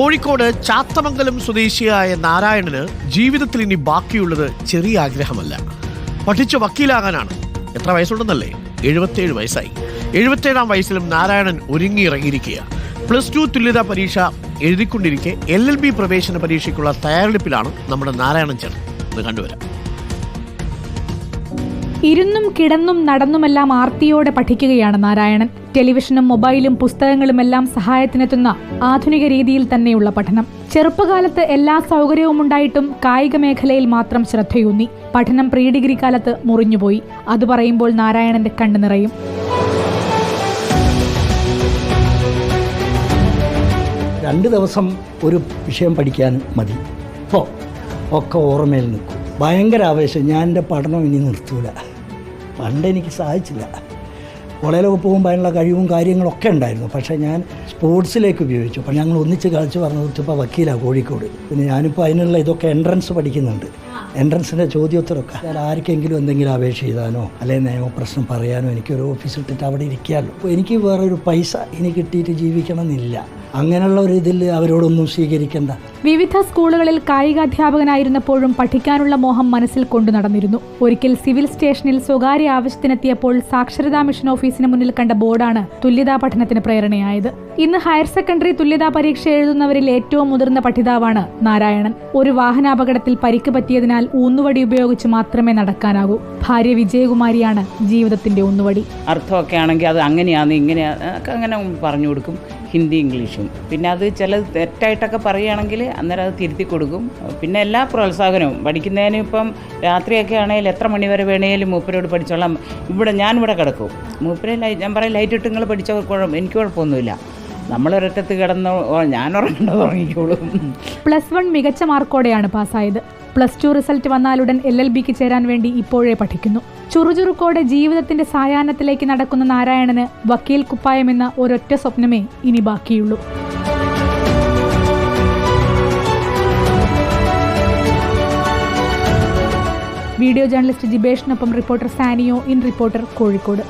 കോഴിക്കോട് ചാത്തമംഗലം സ്വദേശിയായ നാരായണന് ജീവിതത്തിൽ ഇനി ബാക്കിയുള്ളത് ചെറിയ ആഗ്രഹമല്ല. പഠിച്ച വക്കീലാകാനാണ്. എത്ര വയസ്സുണ്ടെന്നല്ലേ? എഴുപത്തേഴ് വയസ്സായി. എഴുപത്തേഴാം വയസ്സിലും നാരായണൻ ഒരുങ്ങിയിറങ്ങിയിരിക്കുക പ്ലസ് ടു തുല്യതാ പരീക്ഷ എഴുതിക്കൊണ്ടിരിക്കെ. എൽ എൽ ബി പ്രവേശന പരീക്ഷയ്ക്കുള്ള തയ്യാറെടുപ്പിലാണ് നമ്മുടെ നാരായണൻ ഇത് കണ്ടുവരാം. ഇരുന്നും കിടന്നും നടന്നുമെല്ലാം ആർത്തിയോടെ പഠിക്കുകയാണ് നാരായണൻ. ടെലിവിഷനും മൊബൈലും പുസ്തകങ്ങളുമെല്ലാം സഹായത്തിനെത്തുന്ന ആധുനിക രീതിയിൽ തന്നെയുള്ള പഠനം. ചെറുപ്പകാലത്ത് എല്ലാ സൗകര്യവും ഉണ്ടായിട്ടും കായിക മേഖലയിൽ മാത്രം ശ്രദ്ധയൂന്നി. പഠനം പ്രീ ഡിഗ്രി കാലത്ത് മുറിഞ്ഞുപോയി. അത് പറയുമ്പോൾ നാരായണന്റെ കണ്ണു നിറയും. രണ്ട് ദിവസം ഒരു വിഷയം പഠിക്കാൻ മതി. ഇപ്പോൾ ഒക്കെ ഓർമ്മയിൽ നിൽക്കും. ഭയങ്കര ആവേശം. ഞാൻ എന്റെ പഠനം ഇനി നിർത്തൂല. പണ്ട് എനിക്ക് സാധിച്ചില്ല. കോളേജിലൊക്കെ പോകുമ്പോൾ അതിനുള്ള കഴിവും കാര്യങ്ങളൊക്കെ ഉണ്ടായിരുന്നു. പക്ഷേ ഞാൻ സ്പോർട്സിലേക്ക് ഉപയോഗിച്ചു. അപ്പോൾ ഞങ്ങൾ ഒന്നിച്ച് കളിച്ച് പറഞ്ഞു ഇപ്പോൾ വക്കീലാണ് കോഴിക്കോട്. പിന്നെ ഞാനിപ്പോൾ അതിനുള്ള ഇതൊക്കെ എൻട്രൻസ് പഠിക്കുന്നുണ്ട്. എൻട്രൻസിന്റെ ചോദ്യോത്തരമൊക്കെ ഞാൻ ആർക്കെങ്കിലും എന്തെങ്കിലും അപേക്ഷ ചെയ്താനോ അല്ലെങ്കിൽ നിയമപ്രശ്നം പറയാനോ എനിക്കൊരു ഓഫീസ് ഇട്ടിട്ട് അവിടെ ഇരിക്കാമല്ലോ. അപ്പോൾ എനിക്ക് വേറൊരു പൈസ ഇനി കിട്ടിയിട്ട് ജീവിക്കണം എന്നില്ല അങ്ങനെയുള്ള ഒരു ഇതിൽ അവരോടൊന്നും സ്വീകരിക്കേണ്ട. വിവിധ സ്കൂളുകളിൽ കായികാധ്യാപകനായിരുന്നപ്പോഴും പഠിക്കാനുള്ള മോഹം മനസ്സിൽ കൊണ്ടു നടന്നിരുന്നു. ഒരിക്കൽ സിവിൽ സ്റ്റേഷനിൽ സ്വകാര്യ ആവശ്യത്തിനെത്തിയപ്പോൾ സാക്ഷരതാ മിഷൻ ഓഫീസിന് മുന്നിൽ കണ്ട ബോർഡാണ് തുല്യതാ പഠനത്തിന് പ്രേരണയായത്. ഇന്ന് ഹയർ സെക്കൻഡറി തുല്യതാ പരീക്ഷ എഴുതുന്നവരിൽ ഏറ്റവും മുതിർന്ന പഠിതാവാണ് നാരായണൻ. ഒരു വാഹനാപകടത്തിൽ പരിക്ക് പറ്റിയതിനാൽ ഊന്നുവടി ഉപയോഗിച്ച് മാത്രമേ നടക്കാനാകൂ. ഭാര്യ വിജയകുമാരിയാണ് ജീവിതത്തിന്റെ ഊന്നുവടി. അർത്ഥമൊക്കെ ആണെങ്കിൽ അത് അങ്ങനെയാണ് ഇങ്ങനെയാണ് അങ്ങനെ പറഞ്ഞു കൊടുക്കും ഹിന്ദി ഇംഗ്ലീഷും. പിന്നെ അത് ചില തെറ്റായിട്ടൊക്കെ പറയുകയാണെങ്കിൽ അന്നേരം അത് തിരുത്തി കൊടുക്കും. പിന്നെ എല്ലാ പ്രോത്സാഹനവും. പഠിക്കുന്നതിന് ഇപ്പം രാത്രിയൊക്കെ ആണെങ്കിൽ എത്ര മണി വരെ വേണേലും മൂപ്പരോട് പഠിച്ചോളാം. ഇവിടെ ഞാൻ ഇവിടെ കിടക്കും. മൂപ്പരെ ലൈറ്റ് ഞാൻ പറയും ലൈറ്റ് ഇട്ട് നിങ്ങൾ പഠിച്ച കുഴപ്പം എനിക്ക് കുഴപ്പമൊന്നുമില്ല. നമ്മളൊരറ്റത്ത് കിടന്ന് ഞാൻ ഉറങ്ങേണ്ടത് ഉറങ്ങിക്കോളും. പ്ലസ് വൺ മികച്ച മാർക്കോടെയാണ് പാസ്സായത്. പ്ലസ് ടു റിസൾട്ട് വന്നാലുടൻ എൽ എൽ ബിക്ക് ചേരാൻ വേണ്ടി ഇപ്പോഴേ പഠിക്കുന്നു. ചുറുചുറുക്കോടെ ജീവിതത്തിന്റെ സായാഹ്നത്തിലേക്ക് നടക്കുന്ന നാരായണന് വക്കീൽ കുപ്പായമെന്ന ഒരൊറ്റ സ്വപ്നമേ ഇനി ബാക്കിയുള്ളൂ. Video journalist ജിബേഷിനൊപ്പം reporter Saniyo in reporter Kozhikode.